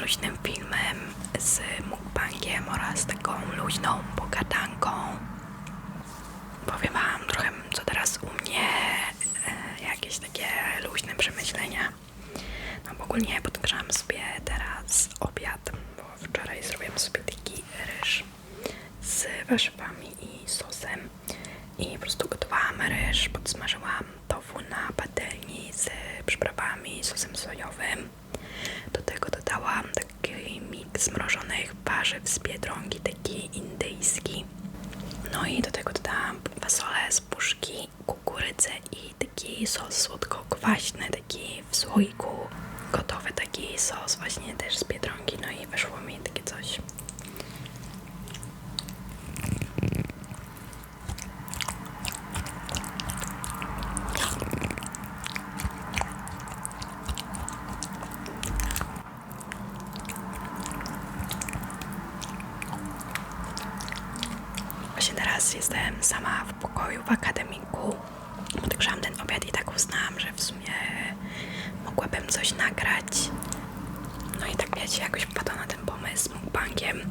luźnym filmem z mukbangiem oraz taką luźną i taki sos słodko-kwaśny, taki w słoiku. wiecie, jakoś wpadła na ten pomysł mukbangiem.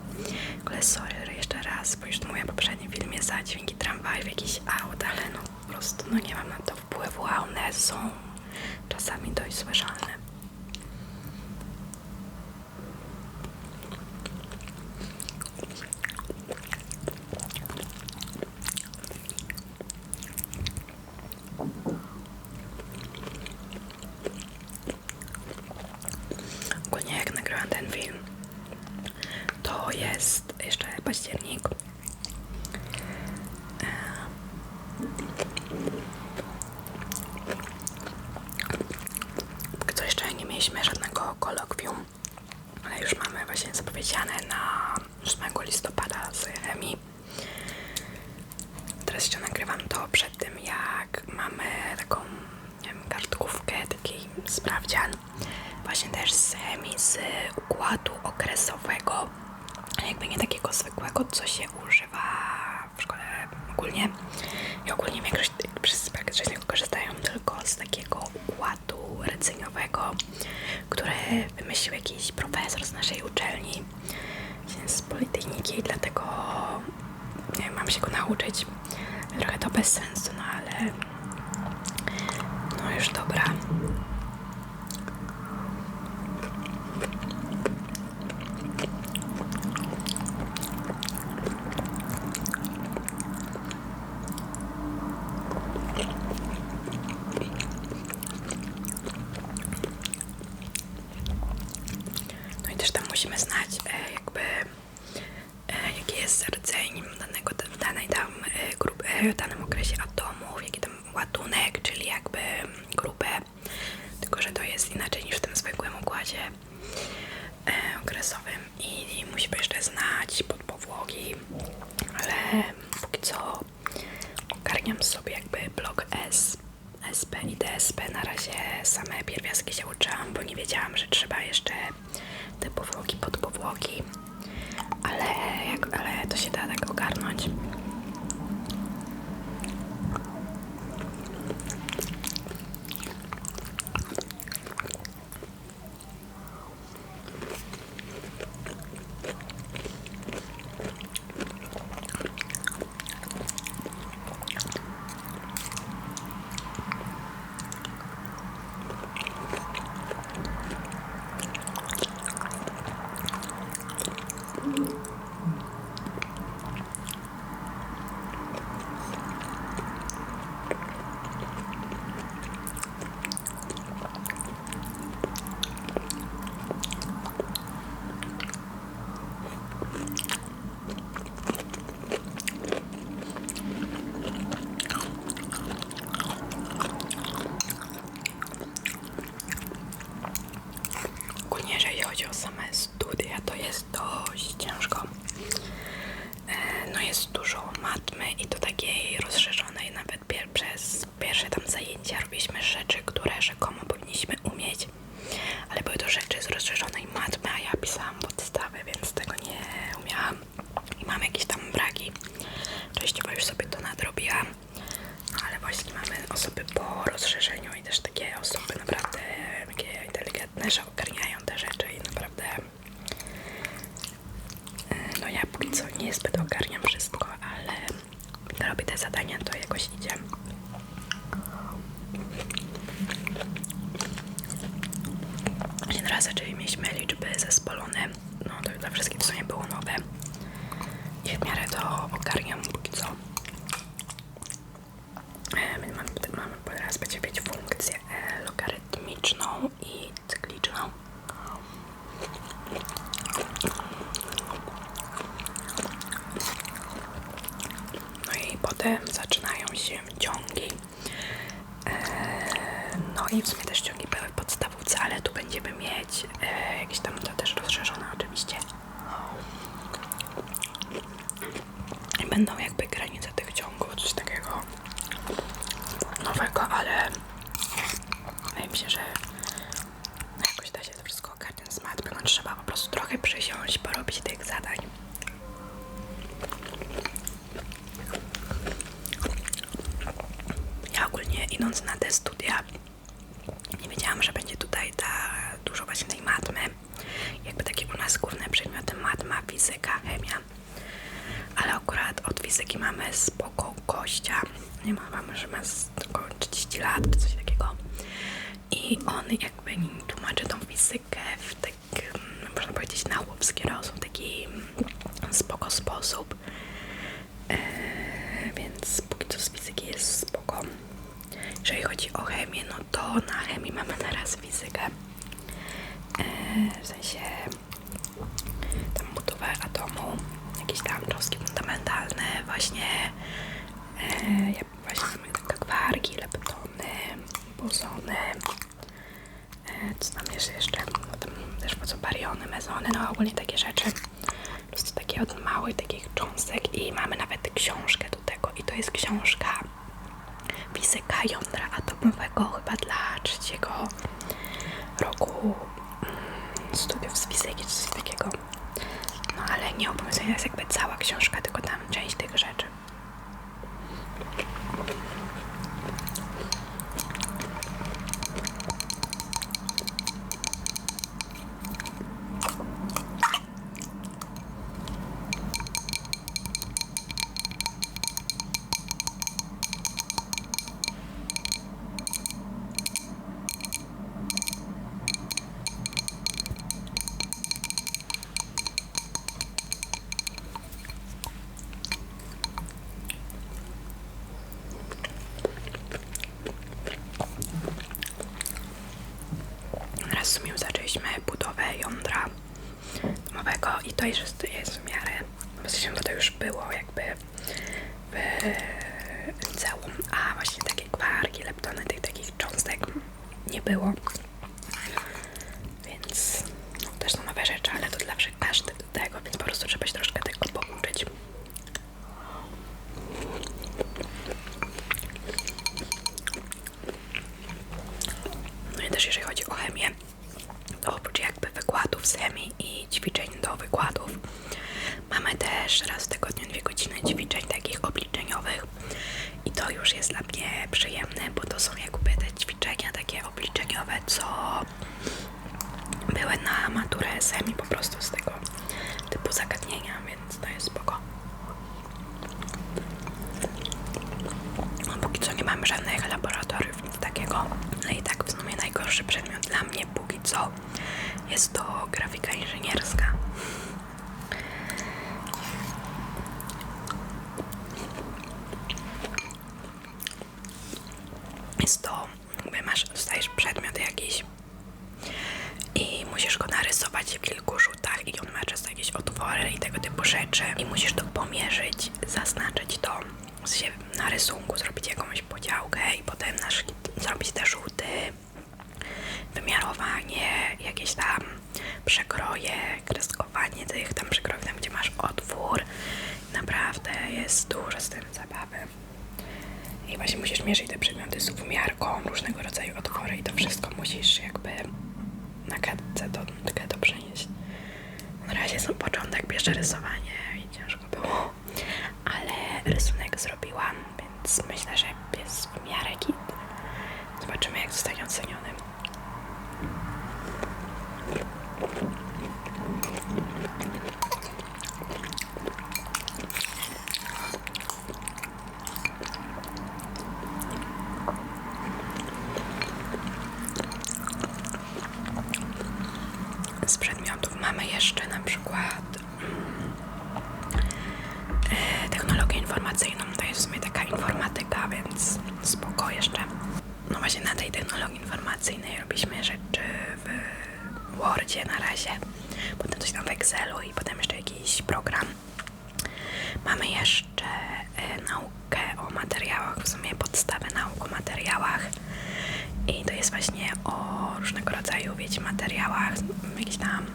W ogóle sorry jeszcze raz, bo już moja poprzednim filmie za dźwięki tramwajów, jakiś aut, ale no po prostu no nie mam na to wpływu, a one są czasami dość słyszalne. mieliśmy żadnego kolokwium, ale już mamy właśnie zapowiedziane na 8 listopada z Emi. Teraz jeszcze nagrywam to przed tym, jak mamy taką nie wiem, kartkówkę, taki sprawdzian, właśnie też z Emi, z układu okresowego, jakby nie takiego zwykłego, co się używa w szkole ogólnie. I ogólnie większość wymyślił jakiś profesor z naszej uczelni, z Politechniki, dlatego nie, mam się go nauczyć. Trochę to bez sensu, no ale no już dobra. na razie same pierwiastki się uczyłam, bo nie wiedziałam, że trzeba jeszcze радіо саме co nie zbyt ogarniam wszystko, ale robię te zadania, to jakoś idzie. Jeden raz zaczęli mieliśmy liczby zespolone, no to dla wszystkich w sumie było no, E, no i w sumie też ciągi były w podstawówce, ale tu będziemy mieć e, jakieś tam to też rozszerzone oczywiście. I będą jakby granice tych ciągów, coś takiego nowego, ale wydaje mi się, że jakoś da się to wszystko ogarnąć z matmy. No trzeba po prostu trochę przysiąść, porobić tych zadań. Ja ogólnie idąc na te studia nie wiedziałam, że będzie tutaj ta dużo właśnie tej matmy. Jakby takie u nas główne przedmioty matma, fizyka, chemia. Ale akurat od fizyki mamy spoko gościa. Nie ma, mamy, że ma około 30 lat czy coś takiego. I on jakby tłumaczy tą fizykę w tak, mm, można powiedzieć, na chłopski rozum, taki spoko sposób. Eee, więc póki co z fizyki jest spoko. Jeżeli chodzi o chemię, no to na chemii mamy teraz fizykę. Eee, w sensie atomu, jakieś tam cząstki fundamentalne, właśnie e, jak właśnie kwarki, leptony, bozony, e, co tam jest jeszcze, no tam też po co bariony, mezony, no ogólnie takie rzeczy. Po prostu takie od małych takich cząstek i mamy nawet książkę do tego i to jest książka fizyka jądra atomowego chyba dla trzeciego roku mm, studiów z fizyki czy coś takiego. Ale nie obowiązuje jest jakby cała książka, tylko tam część tych rzeczy. To jest, w miarę, bo to już było jakby w liceum, a właśnie takie kwarki, leptony, tych takich cząstek nie było. Więc no, też są nowe rzeczy, ale to dla każdy do tego, więc po prostu trzeba się troszkę tego pouczyć. No i też jeżeli chodzi o chemię, to oprócz jakby wykładów z chemii i ćwiczeń do wykładów, mamy też raz w tygodniu dwie godziny ćwiczeń takich obliczeniowych i to już jest dla mnie przyjemne, bo to są jakby te ćwiczenia takie obliczeniowe, co były na maturę z chemii po prostu z tego typu zagadnienia, więc to jest spoko. No, mamy żadnych laboratoriów, nic takiego. No i tak w sumie najgorszy przedmiot dla mnie póki co jest to grafika inżynierska. Jest to, jakby masz, dostajesz przedmiot jakiś i musisz go narysować w kilku rzutach i on ma często jakieś otwory i tego typu rzeczy i musisz to pomierzyć, zaznaczyć to w sensie na rysunku, zrobić jakąś podziałkę i potem na szkit zrobić te rzuty wymiarowanie, jakieś tam przekroje, kreskowanie tych tam przekrojów, tam gdzie masz otwór naprawdę jest dużo z tym zabawy i właśnie musisz mierzyć te przedmioty z miarką, różnego rodzaju otwory i to wszystko musisz jakby na kartce do, to przenieść. Na razie są początek, pierwsze rysowanie i ciężko było, ale rysunek zrobiłam, więc myślę, że jest w miarę git. Zobaczymy jak zostanie oceniony. mamy jeszcze na przykład mm, e, technologię informacyjną. To jest w sumie taka informatyka, więc spoko jeszcze. No właśnie na tej technologii informacyjnej robiliśmy rzeczy w Wordzie na razie, potem coś tam w Excelu i potem jeszcze jakiś program. Mamy jeszcze e, naukę o materiałach, w sumie podstawę nauk o materiałach. I to jest właśnie o rodzaju, wiecie, materiałach, jakieś tam,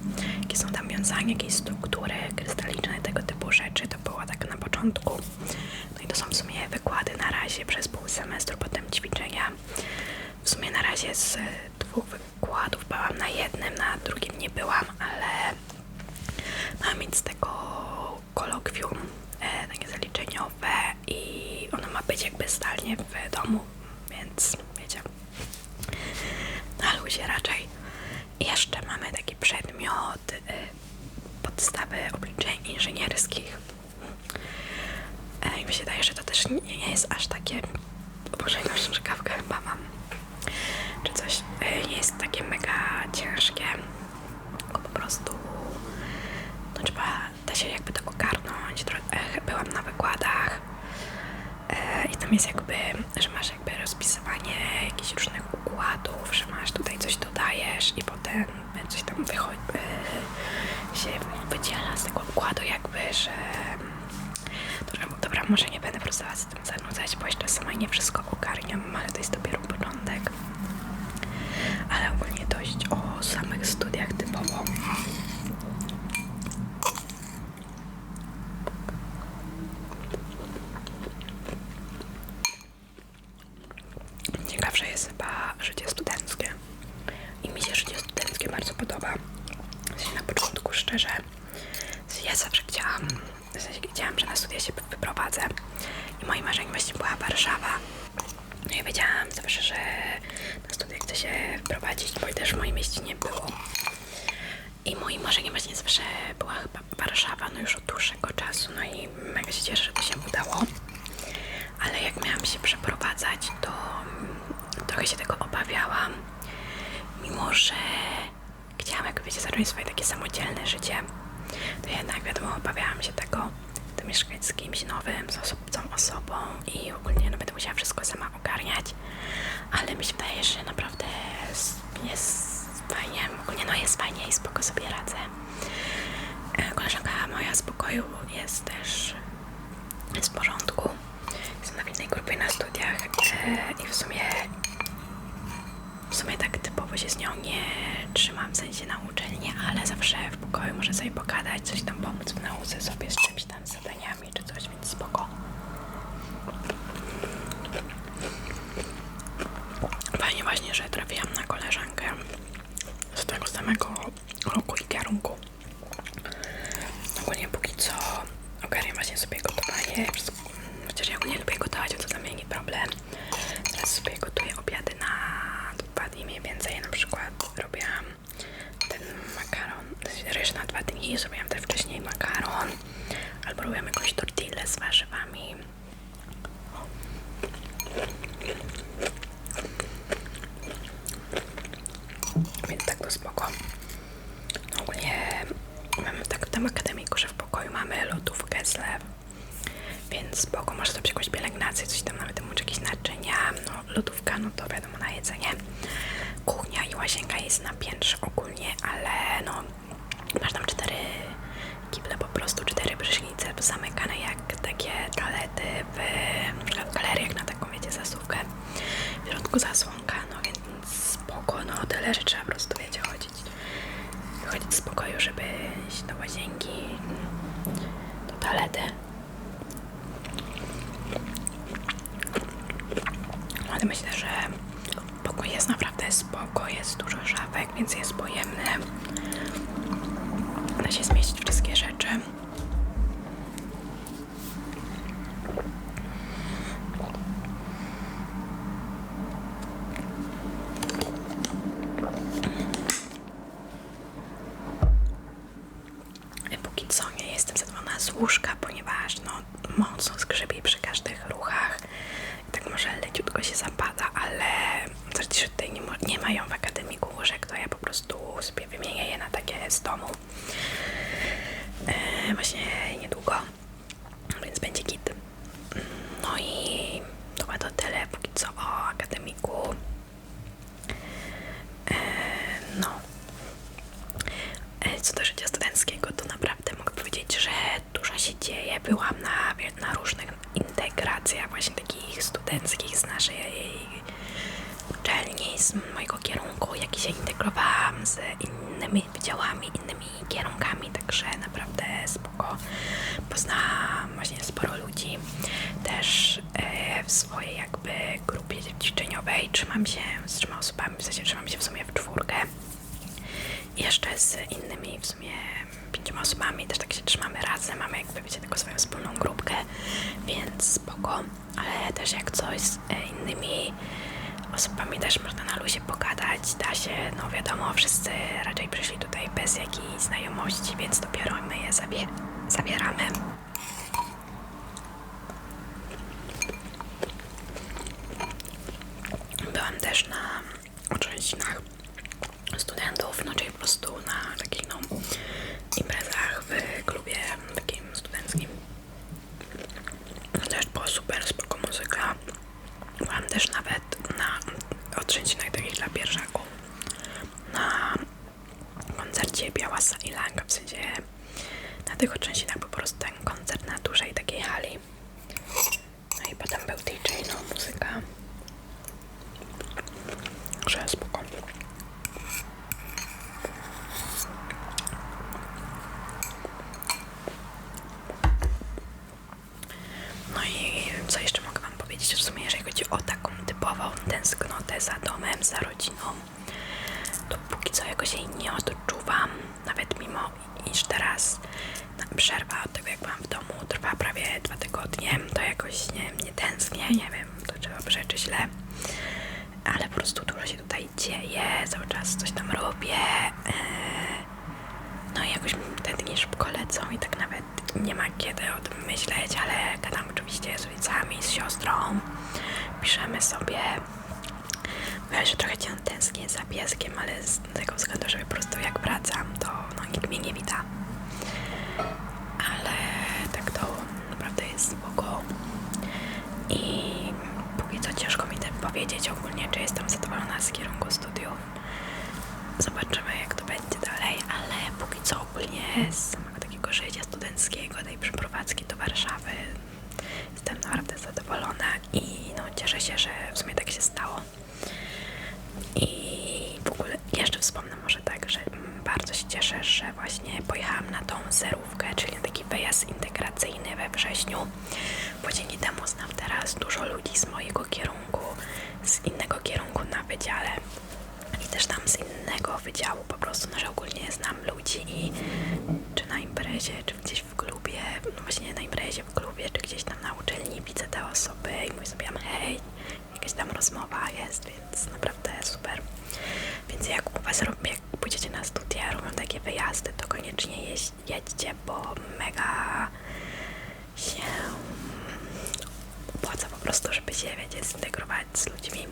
jakie są tam wiązania, jakieś struktury krystaliczne, tego typu rzeczy. To było tak na początku. No i to są w sumie wykłady na razie przez pół semestru, potem ćwiczenia. W sumie na razie z dwóch wykładów byłam na jednym, na drugim nie byłam, ale mam mieć z tego kolokwium e, takie zaliczeniowe i ono ma być jakby zdalnie w domu, więc wiecie, na luzie raczej. I jeszcze mamy taki przedmiot y, podstawy obliczeń inżynierskich. E, I mi się wydaje, że to też nie, nie jest aż takie. O Boże, jakąś strzykawkę chyba mam. Czy coś e, nie jest takie mega ciężkie. Tylko po prostu no trzeba da się jakby to ogarnąć. E, Byłam na wykładach i tam jest jakby, że masz jakby rozpisywanie jakichś różnych układów, że masz tutaj coś dodajesz i potem coś tam wychodzi, e, się wydziela z tego układu jakby, że dobra, dobra, może nie będę was z tym zanudzać, bo jeszcze sama nie wszystko ogarniam, ale to jest dopiero początek. Ale ogólnie dość o samych studiach typowo. Ciekawsze jest chyba życie studenckie. I mi się życie studenckie bardzo podoba. W sensie na początku, szczerze, ja zawsze chciałam, w sensie wiedziałam, że na studia się wyprowadzę. I moim marzeniem właśnie była Warszawa. No i wiedziałam zawsze, że na studia chcę się wyprowadzić, bo i też w moim mieście nie było. I moim marzeniem właśnie zawsze była chyba Warszawa, no już od dłuższego czasu. No i mega się cieszę, że to się udało. Ale jak miałam się przeprowadzać, to mm, trochę się tego obawiałam. Mimo, że zacząć swoje takie samodzielne życie, to jednak wiadomo, obawiałam się tego, to mieszkać z kimś nowym, z obcą osobą i ogólnie no, będę musiała wszystko sama ogarniać. Ale mi się wydaje, że naprawdę jest, fajnie, ogólnie no jest fajnie i spoko sobie radzę. E, Koleżanka moja z pokoju jest też w porządku. Jestem na innej grupie na studiach e, i w sumie w sumie tak typowo się z nią nie trzymam w sensie na ale pokoju muszę sobie pogadać, coś tam pomóc w nauce sobie z czymś tam, z zadaniami czy coś, więc spoko. Fajnie właśnie, że trafiłam na koleżankę z tego samego roku i kierunku. Ogólnie póki co ogarniam właśnie sobie gotowanie. Wszystko- Chociaż ja ogólnie lubię gotować, więc to dla mnie nie problem. Teraz sobie gotuję obiady na dwa dni mniej więcej. Na przykład robiłam ten makaron, ryż na dwa dni, zrobiłam też wcześniej makaron. Albo robiłam jakąś tortillę z warzywami. Więc tak to spoko. No ogólnie mamy tak w tym akademiku, że w pokoju mamy lodówkę zlew. Więc spoko, może zrobić jakąś pielęgnację, coś tam nawet może jakieś naczynia. No lodówka, no to wiadomo na jedzenie. Kuchnia i łazienka jest na piętrze ogólnie, ale no masz tam cztery kible po prostu, cztery prysznice zamykane jak takie toalety w na przykład w galeriach na taką wiecie zasówkę. W środku zasłonka, no więc spoko, no tyle, że trzeba po prostu wiecie chodzić wychodzić z pokoju, żeby iść do łazienki, do toalety. Ale myślę, że pokój jest naprawdę spoko, jest dużo szafek, więc jest pojemny. Da się zmieścić wszystkie rzeczy. może leciutko się zapada, ale znaczy, że tutaj nie, nie mają w akademiku, łóżek, to ja po prostu sobie wymienię je na takie z domu. E, właśnie niedługo, więc będzie kit, No i chyba to tyle póki co o akademiku. E, no. E, co do życia studenckiego, to naprawdę mogę powiedzieć, że dużo się dzieje. Byłam na studenckich z naszej uczelni, z mojego kierunku, jak się integrowałam z innymi wydziałami, innymi kierunkami, także naprawdę spoko. Poznałam właśnie sporo ludzi. Też e, w swojej jakby grupie ćwiczeniowej trzymam się z trzema osobami, w sensie trzymam się w sumie w czwórkę. I jeszcze z innymi w sumie pięcioma osobami też tak się trzymamy razem, mamy jakby wiecie taką swoją wspólną grupkę, więc spoko, ale też jak coś z e, innymi osobami też można na luzie pogadać, da się, no wiadomo, wszyscy raczej przyszli tutaj bez jakiejś znajomości, więc dopiero my je zawie zawieramy. Byłam też na uczęścinach studentów, no czyli po prostu na takich no imprezach w klubie takim studenckim. Też była super spoko muzyka. Byłam też nawet na otrzęcinach takich dla pierwszaków. Na koncercie Białasa i Langa, w sensie na tych otrzęcinach po prostu ten koncert na dużej takiej hali. No i potem był DJ, no muzyka. Że spoko. No i co jeszcze mogę Wam powiedzieć w sumie, jeżeli chodzi o taką typową tęsknotę za domem, za rodziną, to póki co jakoś jej nie odczuwam, nawet mimo iż teraz na przerwa od tego jak byłam w domu trwa prawie dwa tygodnie, to jakoś nie, nie tęsknię, nie wiem, to trzeba przeczy źle, ale po prostu dużo się tutaj dzieje, cały czas coś tam robię, eee, no i jakoś te dni szybko lecą i tak nawet nie ma kiedy o tym myśleć, ale gadam oczywiście z rodzicami, z siostrą, piszemy sobie. Ja się trochę cię tęsknię za pieskiem, ale z tego względu, że po prostu jak wracam, to no, nikt mnie nie wita. Ale tak to naprawdę jest spoko. I póki co ciężko mi powiedzieć ogólnie, czy jestem zadowolona z kierunku studiów. Zobaczymy jak to będzie dalej, ale póki co ogólnie z samego takiego życia studenckiego, tej przeprowadzki do Warszawy jestem naprawdę zadowolona i no cieszę się, że w sumie tak się stało. I w ogóle jeszcze wspomnę może tak, że bardzo się cieszę, że właśnie pojechałam na tą zerówkę, czyli taki wyjazd integracyjny we wrześniu, bo dzięki temu znam teraz dużo ludzi z mojego kierunku, z innego kierunku na wydziale i też tam z innego wydziału po prostu, no że ogólnie znam ludzi i czy na imprezie, czy gdzieś w klubie, no właśnie na imprezie, w klubie, czy gdzieś tam na uczelni widzę te osoby i mówię sobie hej, jakaś tam rozmowa jest, więc naprawdę super. Więc jak u Was robię, pójdziecie na studia, robią takie wyjazdy, to koniecznie jedźcie, bo mega się opłaca po prostu, żeby się, wiecie, zintegrować z ludźmi.